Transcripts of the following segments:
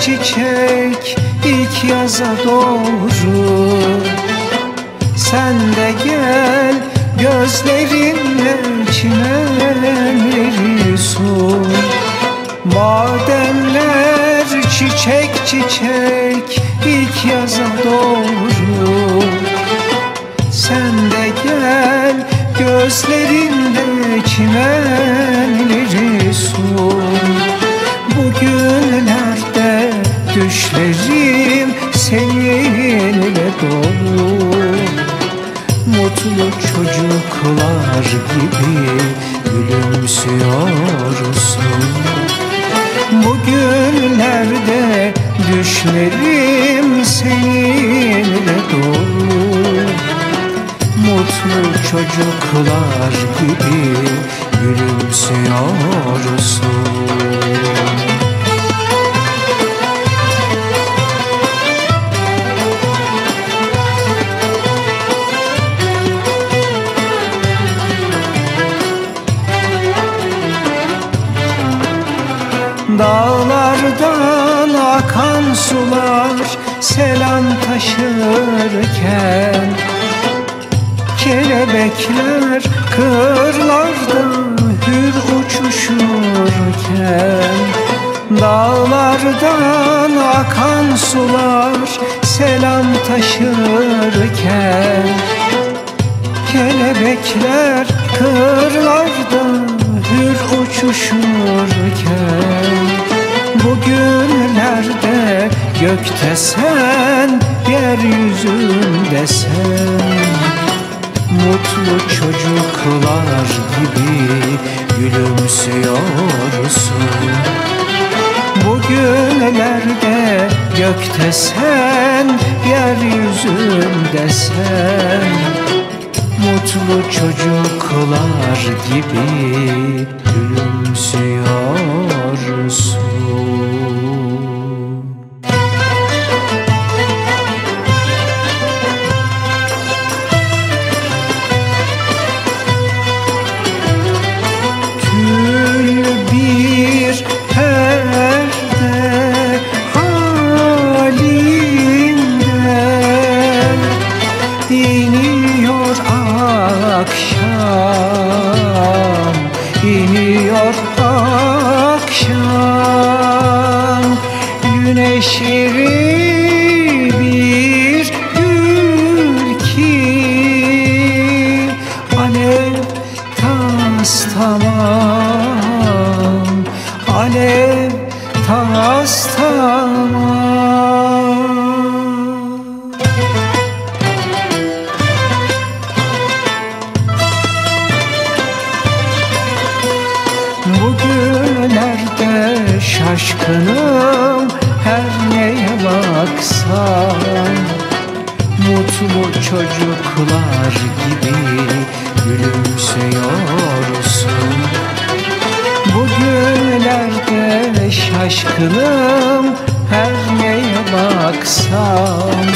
Çiçek ilk yaza doğru. Sen de gel gözlerinle çimenleri su Bademler çiçek çiçek ilk yaza doğru. Sen de gel gözlerinde çimenleri su dolu Mutlu çocuklar gibi gülümsüyorsun. Bugünlerde düşlerim seninle dolu? Mutlu çocuklar gibi gülümsüyorsun Dağlardan akan sular selam taşırken Kelebekler kırlarda hür uçuşurken Dağlardan akan sular selam taşırken Kelebekler kırlarda hür uçuşurken gökte sen, yeryüzünde sen. Mutlu çocuklar gibi gülümsüyorsun. Bugünlerde gökte sen, yeryüzünde sen. Mutlu çocuklar gibi gülümsüyorsun iniyor akşam. Güneş bir gül ki Alev tas tamam Bugünlerde şaşkınım her neye baksam Mutlu çocuklar gibi gülümsüyorsun. Bugünlerde şaşkınım her neye baksam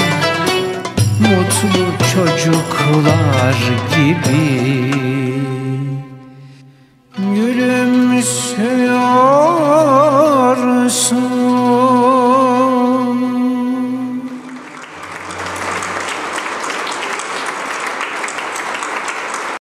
Mutlu çocuklar gibi